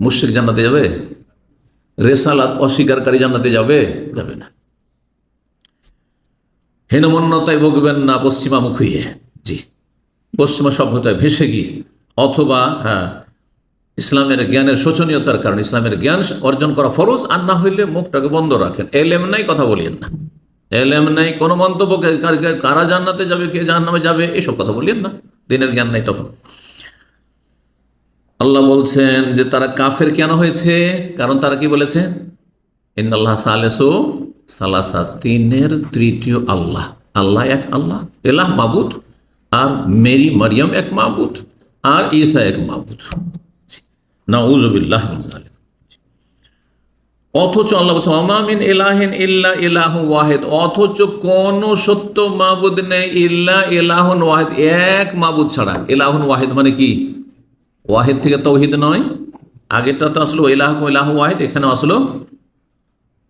মুশ্রিক জান্নাতে যাবে? রেসালাত অস্বীকারী জান্নাতে যাবে? যাবে না। হীনমন্যতায় ভুগবেন না পশ্চিমামুখ। হইয়ে জি। পশ্চিমা সভ্যতায় ভেসে গিয়ে, অথবা হ্যাঁ ইসলামের জ্ঞানের শোচনীয়তার কারণে ইসলামের জ্ঞান অর্জন করা ফরজ, আর না হইলে মুখটাকে বন্ধ রাখেন। এলেম নাই, কথা বলিয়েন না। এলেম নাই, কোনো মন্তব্য কারা জান্নাতে যাবে, কে জাহান্নামে যাবে, এসব কথা বলিয়েন না। দিনের জ্ঞান নাই তখন। আল্লাহ বলছেন যে তারা কাফের কেন হয়েছে? কারণ তারা কি বলেছে? ইন্নাল্লাহ সালেসো সালাসা, তিনের তৃতীয় আল্লাহ। আল্লাহ এক আল্লাহ, এলাহ মাবুদ, আর মেরি মারিয়াম এক মাবুদ, আর ঈসা এক মাবুদ। নাউজুবিল্লাহ অথচ আল্লাহ বলছে অমামিন এলাহেন ইল্লা ইলাহ ওয়াহেদ। অথচ কোন সত্য মাবুদ নেই, ইল্লা ইলাহন ওয়াহেদ। এক মাবুদ ছাড়া, ইলাহন ওয়াহেদ মানে কি? ওয়াহেদ থেকে তৌহিদ নয়, আগেরটা তো আসলো ইলাহ ইলাহ ওয়াহেদ এখানে আসলো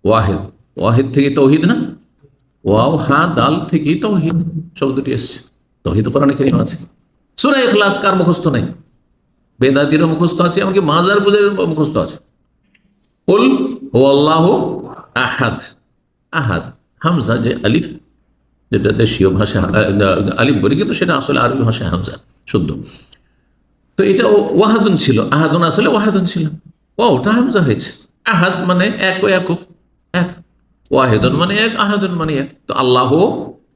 ওয়াহেদ। ওয়াহেদ থেকে তৌহিদ না? ওয়াও, হা, দাল থেকেই তৌহিদ শব্দটি এসছে। তৌহিদ কোরআনে কেরিম আছে। সুরা ইখলাস কার মুখস্থ নেই? বেদাতিরও মুখস্থ আছে, এমনকি মাজার বুঝের মুখস্থ আছে। উল ও আল্লাহ আহাদ। আহাদ, হামজা যে আলিফ, যেটা দেশীয় ভাষা আলিফ বলি, কিন্তু সেটা আসলে আরবি ভাষায় হামজা, শুদ্ধ। তো এটা ওয়াহাদুন ছিল। আহাদুন আসলে ওয়াহাদুন ছিল। ওটা হামজা হয়েছে। আহাদ মানে এক ও একক। এক। ওয়াহেদুন মানে এক আহাদুন মানে এক। তো আল্লাহ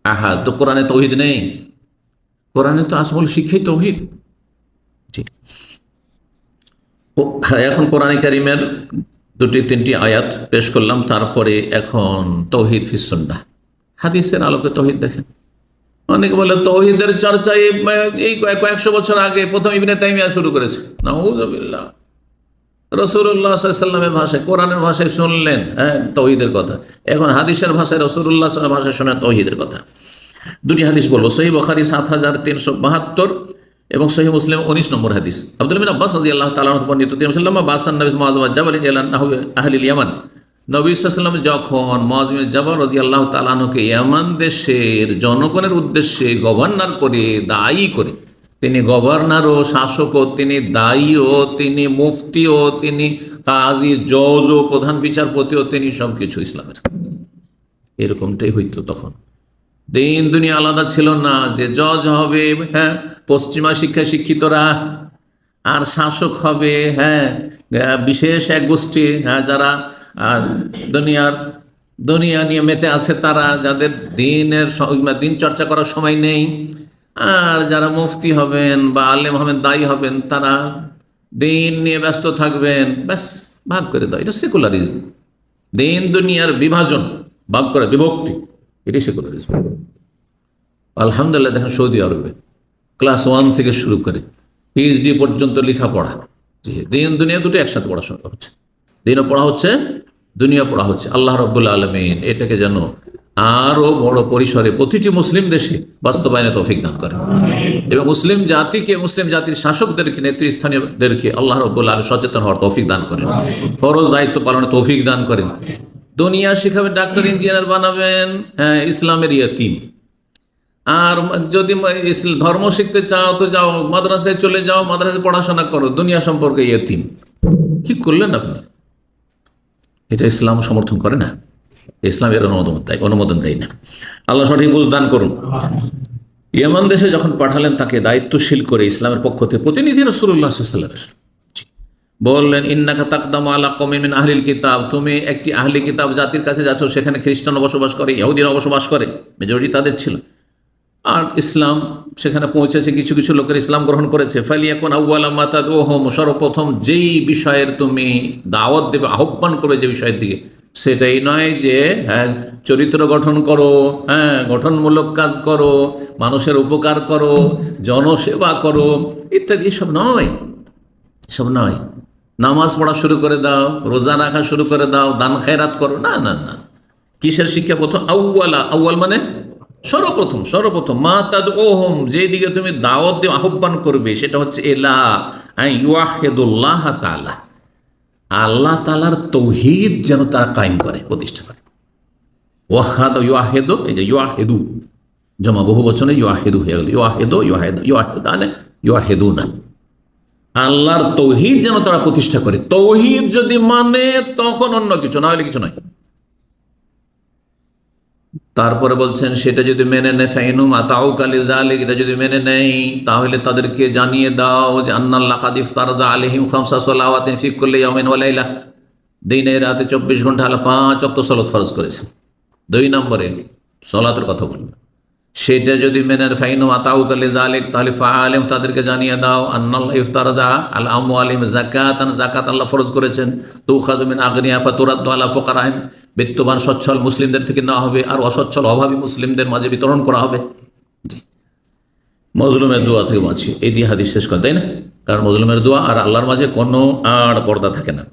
আহাদ। তো কোরআনে তৌহিদ নেই। কোরআনে তো আসল শিক্ষাই তৌহিদ। হ্যাঁ, এখন কোরআন কারিমের দুটি তিনটি আয়াত পেশ করলাম। তারপরে এখন তৌহিদ ফিসন্না হাদিসের আলোকে তৌহিদ দেখেন। অনেকে বলে তৌহিদের চর্চা এই এই কয়েক- কয়েকশো বছর আগে প্রথম ইবনে তাইমিয়া শুরু করেছে। নাউজুবিল্লাহ। রসুল্লাহ সাল্লামের ভাষায়, কোরআনের ভাষায় শুনলেন হ্যাঁ তৌহিদের কথা। এখন হাদিসের ভাষায় রসুল্লাহ ভাষায় শোনেন তৌহিদের কথা। দুটি হাদিস বলব সহি বখারি সাত হাজার তিনশো বাহাত্তর এবং সহি মুসলিম উনিশ নম্বর হাদিস। আব্দুল মিন আব্বাস রাজি আল্লাহ তালাহ বর্ণিত, তিনি বাসান নবিস মহাজমা জাবাল আহলিল ইয়ামান। নবী সাল্লাম যখন মহাজমিন জাবাল রাজি আল্লাহ তালানুকে ইয়ামান দেশের জনগণের উদ্দেশ্যে গভর্নর করে, দায়ী করে, তিনি গভর্নরও শাসকও তিনি দায়ীও তিনি মুফতিও তিনি কাজী জজও প্রধান বিচারপতিও তিনি সব কিছু ইসলামের। এরকমটাই হইতো তখন। দিন দুনিয়া আলাদা ছিল না, যে জজ হবে হ্যাঁ পশ্চিমা শিক্ষা শিক্ষিতরা, আর শাসক হবে হ্যাঁ বিশেষ এক গোষ্ঠী হ্যাঁ যারা দুনিয়ার, দুনিয়া নিয়ে মেতে আছে তারা যাদের দিনের দিন চর্চা করার সময় নেই। আর যারা মুফতি হবেন বা আলেম হবেন, দায়ী হবেন, তারা দিন নিয়ে ব্যস্ত থাকবেন। ব্যাস, ভাগ করে দাও। এটা সেকুলারিজম দিন দুনিয়ার বিভাজন, ভাগ করে, বিভক্তি। এটাই সেকুলারিজম আলহামদুলিল্লাহ, দেখেন সৌদি আরবে ক্লাস ওয়ান থেকে শুরু করে পিএইচডি পর্যন্ত লেখাপড়া। দিন দুনিয়া দুটো একসাথে পড়াশোনা হচ্ছে দিনও পড়া হচ্ছে দুনিয়া পড়া হচ্ছে। আল্লাহ রব্বুল আলমিন এটাকে যেন আরও বড় পরিসরে প্রতিটি মুসলিম দেশে বাস্তবায়নে তৌফিক দান করে এবং মুসলিম জাতিকে মুসলিম জাতির শাসকদেরকে নেতৃস্থানীয়দেরকে আল্লাহ রব্বুল আলম সচেতন হওয়ার তৌফিক দান করেন। ফরজ দায়িত্ব পালনে তৌফিক দান করেন। দুনিয়া শিখাবেন ডাক্তার ইঞ্জিনিয়ার বানাবেন হ্যাঁ ইসলামের ইয়াতিম। আর যদি ধর্ম শিখতে চাও তো যাও মাদ্রাসায় চলে যাও মাদ্রাসায় পড়াশোনা করো দুনিয়া সম্পর্কে ইয়েতিম। কি করলেন আপনি? এটা ইসলাম সমর্থন করে না। ইসলাম এর অনুমোদন দেয় অনুমোদন দেয় না। আল্লাহ সঠিক বুঝদান করুন। ইয়েমান দেশে যখন পাঠালেন তাকে দায়িত্বশীল করে ইসলামের পক্ষ থেকে প্রতিনিধি রসুল্লাহ বললেন, ইন্নাকা তাকদাম আলা কমিন আহলিল কিতাব। তুমি একটি আহলি কিতাব জাতির কাছে যাচ্ছ, সেখানে খ্রিস্টান বসবাস করে ইহুদিরা বসবাস করে, মেজরিটি তাদের ছিল। আর ইসলাম সেখানে পৌঁছেছে কিছু কিছু লোকের ইসলাম গ্রহণ করেছে। ফালি এখন আউ্বালা মাতাদ ও হোম সর্বপ্রথম যেই বিষয়ের তুমি দাওয়াত দেবে, আহ্বান করবে যে বিষয়ের দিকে, সেটাই নয় যে হ্যাঁ চরিত্র গঠন করো হ্যাঁ গঠনমূলক কাজ করো, মানুষের উপকার করো, জনসেবা করো, ইত্যাদি, এসব নয়। এসব নয়। নামাজ পড়া শুরু করে দাও, রোজা রাখা শুরু করে দাও দান খায়রাত করো, না না না। কিসের শিক্ষা? প্রথম আউ্বালা আউ্বাল মানে সর্বপ্রথম সর্বপ্রথম, মা তাদ ওহম যেদিকে তুমি দাওয়াত দিয়ে আহ্বান করবে, সেটা হচ্ছে এলা ইউয়াহেদুল্লাহ তালা আল্লাহ তালার তৌহিদ যেন তারা কায়েম করে, প্রতিষ্ঠা করে। ওয়াহাদ ইউয়াহেদ, এই যে ইউয়াহেদু, জমা বহু বচনে ইউয়াহেদু হয়ে গেল। ইউয়াহেদ ইউয়াহেদ আনে ইউয়াহেদু না আল্লাহর তৌহিদ যেন তারা প্রতিষ্ঠা করে। তৌহিদ যদি মানে তখন অন্য কিছু, না হলে কিছু নয়। তারপরে বলছেন, সেটা যদি মেনে নেয় ফাইনুম আতাউ কালি জালিক এটা যদি মেনে নেই, তাহলে তাদেরকে জানিয়ে দাও যে আন্নাল্লা কাদিফ তারদা আলহিম খামসা সাল্লাওয়াতিন ফিক করলে ইয়ামিন ওয়ালাইলা দিনে, রাতে চব্বিশ ঘণ্টা হলো পাঁচ অক্ত সলত ফরজ করেছেন। দুই নম্বরে সলাতের কথা বলবেন। সেটা যদি মেনের ফাইনু আতাউ কালি জালিক তাহলে ফা আলিম তাদেরকে জানিয়ে দাও আন্নাল্লাহ ইফতারদা আল আমু আলিম জাকাত জাকাত আল্লাহ ফরজ করেছেন। তু খাজমিন আগ্নিয়া ফাতুরাদ্দ আল্লাহ ফোকারাহিম বিত্তবান, সচ্ছল মুসলিমদের থেকে নেওয়া হবে, আর অসচ্ছল, অভাবী মুসলিমদের মাঝে বিতরণ করা হবে। মজলুমের দোয়া থেকে বাঁচি। এই দিয়ে হাদিস শেষ করে, তাই না? কারণ মজলুমের দোয়া আর আল্লাহর মাঝে কোনো আর পর্দা থাকে না।